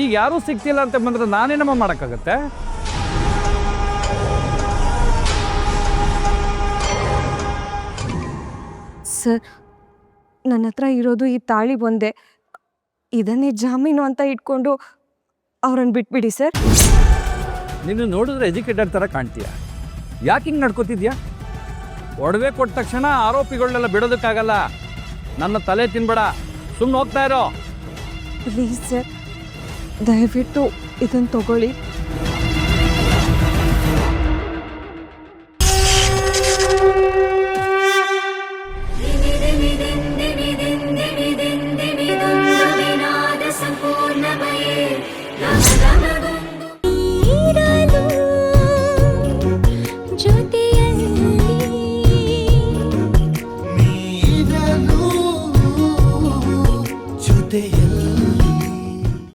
ಈಗ ಯಾರೂ ಸಿಗ್ತಿಲ್ಲ ಅಂತ ಬಂದರೆ ನಾನೇನಮ್ಮ ಮಾಡೋಕ್ಕಾಗತ್ತೆ? ಸರ್ ನನ್ನ ಹತ್ರ ಇರೋದು ಈ ತಾಳಿ ಒಂದೇ. ಇದನ್ನೇ ಜಾಮೀನು ಅಂತ ಇಟ್ಕೊಂಡು ಅವ್ರನ್ನ ಬಿಟ್ಬಿಡಿ ಸರ್. ನೀನು ನೋಡಿದ್ರೆ ಎಜುಕೇಟೆಡ್ ಥರ ಕಾಣ್ತೀಯ? ಯಾಕೆ ಹಿಂಗೆ ನಡ್ಕೋತಿದ್ಯಾ? ಒಡವೆ ಕೊಟ್ಟ ತಕ್ಷಣ ಆರೋಪಿಗಳನ್ನೆಲ್ಲ ಬಿಡೋದಕ್ಕಾಗಲ್ಲ. ನನ್ನ ತಲೆ ತಿನ್ಬೇಡ. ಸುಮ್ಮನೆ ಹೋಗ್ತಾ ಇರೋ. ಪ್ಲೀಸ್ ಸರ್ ದಯವಿಟ್ಟು ಇದನ್ನು ತಗೊಳ್ಳಿ. ಜೊತೆಯಲ್ಲಿ.